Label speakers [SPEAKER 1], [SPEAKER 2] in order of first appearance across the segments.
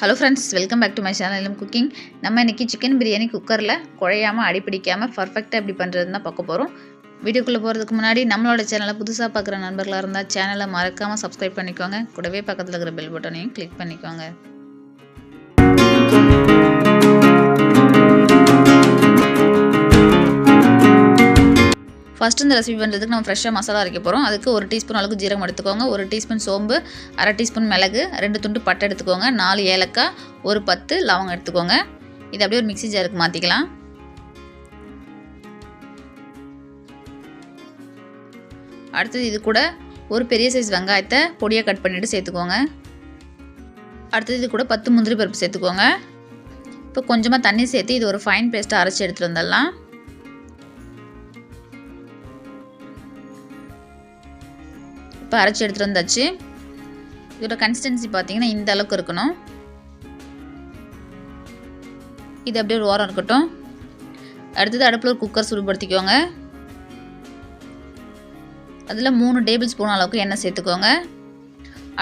[SPEAKER 1] Hello friends welcome back to my channel cooking நம்ம இன்றைக்கி chicken biryani குக்கரில் குழையாமல் அடிப்பிடிக்காமல் பர்ஃபெக்டாக எப்படி பண்ணுறதுன்னு தான் பார்க்க போகிறோம் வீடியோக்குள்ளே போகிறதுக்கு முன்னாடி நம்மளோட சேனலை புதுசாக பார்க்குற நண்பர்களாக இருந்தால் சேனலை மறக்காமல் சப்ஸ்கிரைப் பண்ணிக்கோங்க. கூடவே பக்கத்தில் இருக்கிற பெல் பட்டனையும் கிளிக் பண்ணிக்கோங்க. ஃபஸ்ட்டு இந்த ரெசிபி பண்ணுறதுக்கு நம்ம ஃப்ரெஷ்ஷாக மசாலா அரைக்க போகிறோம் அதுக்கு ஒரு டீஸ்பூன் அளவுக்கு ஜீரகம் எடுத்துக்கோங்க. ஒரு டீஸ்பூன் சோம்பு அரை டீஸ்பூன் மிளகு ரெண்டு துண்டு பட்டை எடுத்துக்கோங்க. நாலு ஏலக்காய் ஒரு பத்து லவங்கம் எடுத்துக்கோங்க. இது அப்படியே ஒரு மிக்ஸி ஜாருக்கு மாற்றிக்கலாம் அடுத்தது இது கூட ஒரு பெரிய சைஸ் வெங்காயத்தை பொடியாக கட் பண்ணிவிட்டு சேர்த்துக்கோங்க. அடுத்தது இது கூட பத்து முந்திரி பருப்பு சேர்த்துக்கோங்க. இப்போ கொஞ்சமாக தண்ணி சேர்த்து இது ஒரு ஃபைன் பேஸ்ட்டாக அரைச்சி எடுத்துகிட்டு வந்துடலாம். இப்போ அரைச்சி எடுத்துகிட்டு வந்தாச்சு. இதோட கன்சிஸ்டன்சி பார்த்தீங்கன்னா இந்த அளவுக்கு இருக்கணும். இது அப்படியே ஒரு ஓரம் இருக்கட்டும். அடுத்தது அடுப்பில் ஒரு குக்கர் சுடுபடுத்திக்கோங்க. அதில் மூணு டேபிள் ஸ்பூன் அளவுக்கு எண்ணெய் சேர்த்துக்கோங்க.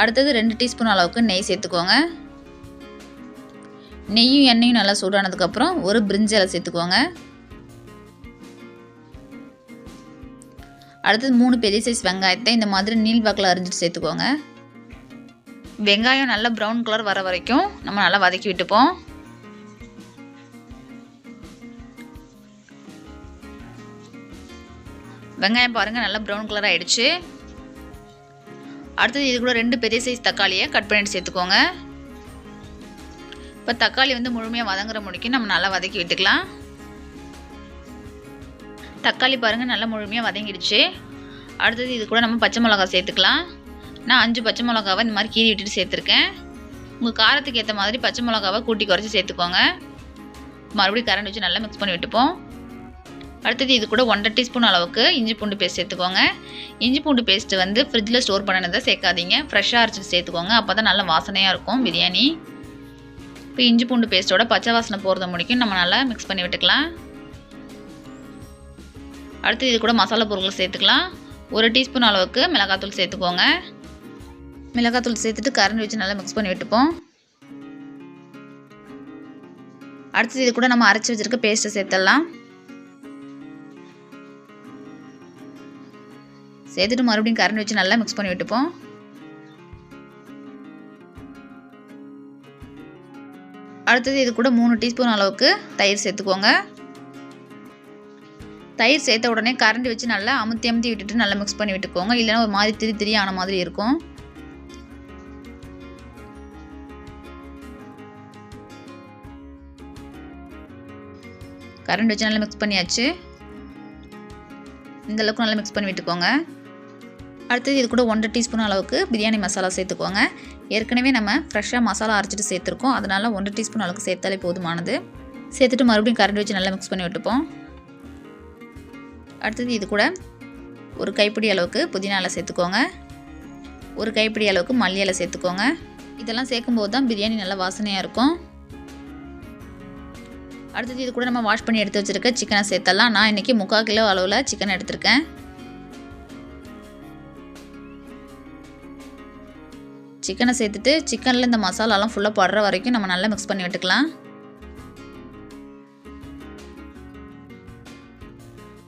[SPEAKER 1] அடுத்தது ரெண்டு டீஸ்பூன் அளவுக்கு நெய் சேர்த்துக்கோங்க. நெய்யும் எண்ணெயும் நல்லா சூடானதுக்கப்புறம் ஒரு பிரிஞ்சலை சேர்த்துக்கோங்க. அடுத்தது மூணு பெரிய சைஸ் வெங்காயத்தை இந்த மாதிரி நீல் வாக்கில் அரிஞ்சிட்டு சேர்த்துக்கோங்க. வெங்காயம் நல்லா ப்ரௌன் கலர் வர வரைக்கும் நம்ம நல்லா வதக்கி விட்டுப்போம். வெங்காயம் பாருங்கள் நல்லா ப்ரௌன் கலர் ஆகிடுச்சு அடுத்தது இது கூட ரெண்டு பெரிய சைஸ் தக்காளியை கட் பண்ணிட்டு சேர்த்துக்கோங்க. இப்போ தக்காளி வந்து முழுமையாக வதங்குற முடிக்கும். நம்ம நல்லா வதக்கி விட்டுக்கலாம். தக்காளி பாருங்கள் நல்லா முழுமையாக வதங்கிடுச்சு. அடுத்தது இது கூட நம்ம பச்சை மிளகா சேர்த்துக்கலாம். நான் அஞ்சு பச்சை மிளகாவை இந்த மாதிரி கீறி விட்டுட்டு சேர்த்துருக்கேன். உங்கள் காரத்துக்கு ஏற்ற மாதிரி பச்சை மிளகாவை கூட்டி குறைச்சி சேர்த்துக்கோங்க. மறுபடியும் கரண்ட் வச்சு நல்லா மிக்ஸ் பண்ணி விட்டுப்போம். அடுத்தது இது கூட ஒன்றரை டீஸ்பூன் அளவுக்கு இஞ்சி பூண்டு பேஸ்ட் சேர்த்துக்கோங்க. இஞ்சி பூண்டு பேஸ்ட்டு வந்து ஃப்ரிட்ஜில் ஸ்டோர் பண்ணினதை சேர்க்காதீங்க. ஃப்ரெஷ்ஷாக அரைச்சிட்டு சேர்த்துக்கோங்க. அப்போ தான் நல்லா வாசனையாக இருக்கும் பிரியாணி. இப்போ இஞ்சி பூண்டு பேஸ்ட்டோட பச்சை வாசனை போகிறத முடிக்கும். நம்ம நல்லா மிக்ஸ் பண்ணி விட்டுக்கலாம். அடுத்து இது கூட மசாலா பொருட்கள் சேர்த்துக்கலாம். ஒரு டீஸ்பூன் அளவுக்கு மிளகாத்தூள் சேர்த்துக்கோங்க. மிளகாத்தூள் சேர்த்துட்டு கரண்ட் வச்சு நல்லா மிக்ஸ் பண்ணி விட்டுப்போம். அடுத்தது இது கூட நம்ம அரைச்சி வச்சுருக்க பேஸ்ட்டை சேர்த்துடலாம். சேர்த்துட்டு மறுபடியும் கரண்ட் வச்சு நல்லா மிக்ஸ் பண்ணி விட்டுப்போம். அடுத்தது இது கூட மூணு டீஸ்பூன் அளவுக்கு தயிர் சேர்த்துக்கோங்க. தயிர் சேர்த்த உடனே கரண்டி வச்சு நல்லா அமுத்தி அமுத்தி விட்டுட்டு நல்லா மிக்ஸ் பண்ணி விட்டுக்கோங்க. இல்லைன்னா ஒரு மாதிரி திரி திரி ஆன மாதிரி இருக்கும். கரண்ட் வச்சு நல்லா மிக்ஸ் பண்ணியாச்சு. இந்த அளவுக்கு நல்லா மிக்ஸ் பண்ணி விட்டுக்கோங்க. அடுத்தது இது கூட ஒன்றரை டீஸ்பூன் அளவுக்கு பிரியாணி மசாலா சேர்த்துக்கோங்க. ஏற்கனவே நம்ம ஃப்ரெஷ்ஷாக மசாலா அரைச்சிட்டு சேர்த்துருக்கோம். அதனால் ஒன்றரை டீஸ்பூன் அளவுக்கு சேர்த்தாலே போதுமானது. சேர்த்துட்டு மறுபடியும் கரண்ட் வச்சு நல்லா மிக்ஸ் பண்ணி விட்டுப்போம். அடுத்தது இது கூட ஒரு கைப்பிடி அளவுக்கு புதினா இலை சேர்த்துக்கோங்க. ஒரு கைப்பிடி அளவுக்கு மல்லி இலை சேர்த்துக்கோங்க. இதெல்லாம் சேர்க்கும்போது தான் பிரியாணி நல்லா வாசனையாக இருக்கும். அடுத்தது இது கூட நம்ம வாஷ் பண்ணி எடுத்து வச்சுருக்க சிக்கனை சேர்த்தலாம். நான் இன்றைக்கி முக்கால் கிலோ அளவில் சிக்கன் எடுத்திருக்கேன். சிக்கனை சேர்த்துட்டு சிக்கனில் இந்த மசாலாலாம் ஃபுல்லாக படுற வரைக்கும் நம்ம நல்லா மிக்ஸ் பண்ணி விட்டுக்கலாம்.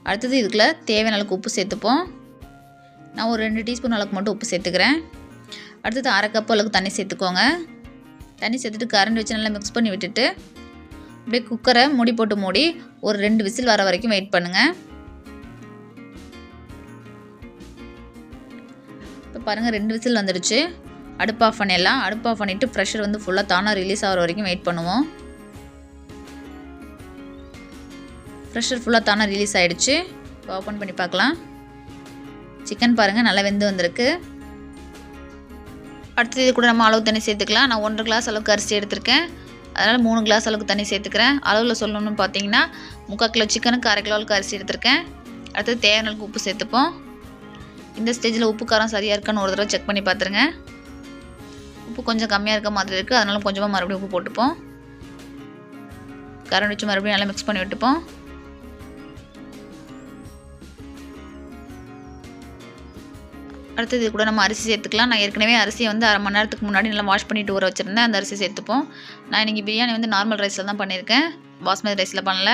[SPEAKER 1] அடுத்தது இதுக்குள்ள தேவையான அளவுக்கு உப்பு சேர்த்துப்போம். நான் ஒரு ரெண்டு டீஸ்பூன் அளவுக்கு மட்டும் உப்பு சேர்த்துக்கிறேன். அடுத்தது அரை கப் அளவுக்கு தண்ணி சேர்த்துக்கோங்க. தண்ணி சேர்த்துட்டு கரண்ட் வச்சு நல்லா மிக்ஸ் பண்ணி விட்டுட்டு அப்படியே குக்கரை மூடி போட்டு மூடி ஒரு ரெண்டு விசில் வர வரைக்கும் வெயிட் பண்ணுங்கள் இப்போ பாருங்கள் ரெண்டு விசில் வந்துடுச்சு. அடுப்பு ஆஃப் பண்ணிடலாம். அடுப்பு ஆஃப் பண்ணிவிட்டு ப்ரெஷர் வந்து ஃபுல்லாக தானாக ரிலீஸ் ஆகிற வரைக்கும் வெயிட் பண்ணுவோம். ப்ரெஷர் ஃபுல்லாக தானே ரிலீஸ் ஆகிடுச்சு இப்போ ஓப்பன் பண்ணி பார்க்கலாம். சிக்கன் பாருங்கள் நல்லா வெந்து வந்திருக்கு. அடுத்தது இது கூட நம்ம அளவு தண்ணி சேர்த்துக்கலாம். நான் ஒன்றரை கிளாஸ் அளவுக்கு அரிசி எடுத்திருக்கேன். அதனால் மூணு கிளாஸ் அளவுக்கு தண்ணி சேர்த்துக்கிறேன். அளவில் சொல்லணும்னு பார்த்தீங்கன்னா முக்கால் கிலோ சிக்கனுக்கு அரை கிலோ அளவுக்கு அரிசி எடுத்திருக்கேன். அடுத்தது தேவையான அளவுக்கு உப்பு சேர்த்துப்போம். இந்த ஸ்டேஜில் உப்பு காரம் சரியாக இருக்கான்னு ஒரு தடவை செக் பண்ணி பார்த்துருங்க. உப்பு கொஞ்சம் கம்மியாக இருக்க மாதிரி இருக்குது அதனால கொஞ்சமாக மறுபடியும் உப்பு போட்டுப்போம். கரண்ட் வச்சு மறுபடியும் நல்லா மிக்ஸ் பண்ணி விட்டுப்போம். அடுத்தது இது கூட நம்ம அரிசி சேர்த்துக்கலாம். நான் ஏற்கனவே அரிசியை வந்து அரை மணி நேரத்துக்கு முன்னாடி நல்லா வாஷ் பண்ணிட்டு ஊற வச்சுருந்தேன். அந்த அரிசி சேர்த்துப்போம். நான் இன்றைக்கி பிரியாணி வந்து நார்மல் ரைஸில் தான் பண்ணியிருக்கேன். பாஸ்மதி ரைஸில் பண்ணல.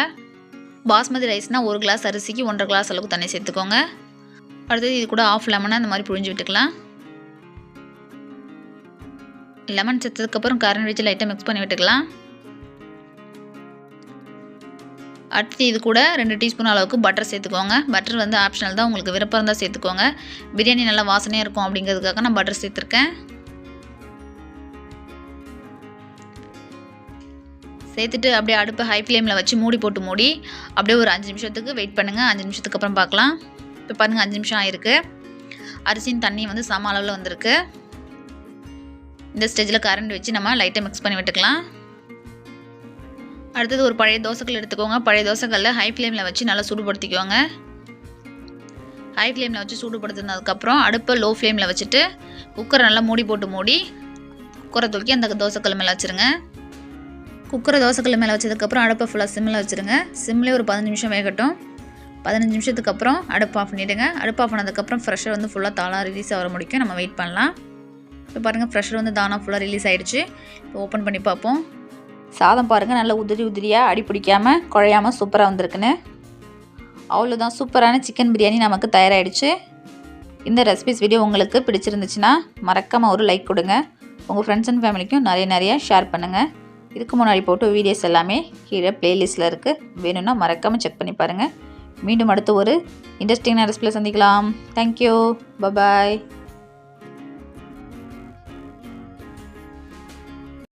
[SPEAKER 1] பாஸ்மதி ரைஸ்னால் ஒரு கிளாஸ் அரிசிக்கு ஒன்றரை கிளாஸ் அளவுக்கு தண்ணி சேர்த்துக்கோங்க. அடுத்தது இது கூட ஆஃப் லெமனை அந்த மாதிரி புழிஞ்சு விட்டுக்கலாம். லெமன் சேர்த்ததுக்கப்புறம் கரண்ட் வச்சு லைட்டாக மிக்ஸ் பண்ணி விட்டுக்கலாம். அடுத்து இது கூட ரெண்டு டீஸ்பூன் அளவுக்கு பட்டர் சேர்த்துக்கோங்க. பட்டர் வந்து ஆப்ஷனல் தான் உங்களுக்கு விருப்பம் இருந்தால் சேர்த்துக்கோங்க. பிரியாணி நல்லா வாசனையாக இருக்கும் அப்படிங்கிறதுக்காக நான் பட்டர் சேர்த்துருக்கேன். சேர்த்துட்டு அப்படியே அடுப்பு ஹை ஃப்ளேமில் வச்சு மூடி போட்டு மூடி அப்படியே ஒரு அஞ்சு நிமிஷத்துக்கு வெயிட் பண்ணுங்கள் அஞ்சு நிமிஷத்துக்கு அப்புறம் பார்க்கலாம். இப்போ பாருங்கள் அஞ்சு நிமிஷம் ஆயிருக்கு. அரிசியின் தண்ணி வந்து சம அளவில் வந்திருக்கு. இந்த ஸ்டேஜில் கரண்ட் வச்சு நம்ம லைட்டாக மிக்ஸ் பண்ணி விட்டுக்கலாம். அடுத்தது ஒரு பழைய தோசைக்கல் எடுத்துக்கோங்க. பழைய தோசைக்கல்ல ஹை ஃப்ளேமில் வச்சு நல்லா சூடுபடுத்திக்கோங்க. ஹை ஃப்ளேமில் வச்சு சூடுபடுத்தினதுக்கப்புறம் அடுப்பை லோ ஃப்ளேமில் வச்சுட்டு குக்கரை நல்லா மூடி போட்டு மூடி குக்கரை தூக்கி அந்த தோசைக்கல் மேலே வச்சுருங்க. குக்கரை தோசைக்கல் மேலே வச்சதுக்கப்புறம் அடுப்பை ஃபுல்லாக சிம்மில் வச்சுருங்க. சிம்லேயே ஒரு பதினஞ்சு நிமிஷம் வேகட்டும். பதினஞ்சு நிமிஷத்துக்கு அப்புறம் அடுப்பு ஆஃப் பண்ணிவிடுங்க அடுப்பு ஆஃப் பண்ணதுக்கப்புறம் ஃப்ரெஷர் வந்து ஃபுல்லாக தாளாக ரிலீஸ் ஆகிற முடிக்கும். நம்ம வெயிட் பண்ணலாம். இப்போ பாருங்கள் ஃப்ரெஷர் வந்து தானாக ஃபுல்லாக ரிலீஸ் ஆகிடுச்சு இப்போ ஓப்பன் பண்ணி பார்ப்போம். சாதம் பாருங்கள் நல்லா உதிரி உதிரியாக அடி பிடிக்காமல் குழையாமல் சூப்பராக வந்திருக்குன்னு. அவ்வளோதான் சூப்பரான சிக்கன் பிரியாணி நமக்கு தயாராகிடுச்சு இந்த ரெசிபிஸ் வீடியோ உங்களுக்கு பிடிச்சிருந்துச்சுன்னா மறக்காமல் ஒரு லைக் கொடுங்க. உங்கள் ஃப்ரெண்ட்ஸ் அண்ட் ஃபேமிலிக்கும் நிறைய நிறைய ஷேர் பண்ணுங்கள் இதுக்கு முன்னாடி போட்டு வீடியோஸ் எல்லாமே கீழே ப்ளேலிஸ்ட்டில் இருக்குது வேணும்னா மறக்காமல் செக் பண்ணி பாருங்கள் மீண்டும் அடுத்து ஒரு இன்ட்ரெஸ்டிங்கான ரெசிபியில் சந்திக்கலாம். Thank you bye bye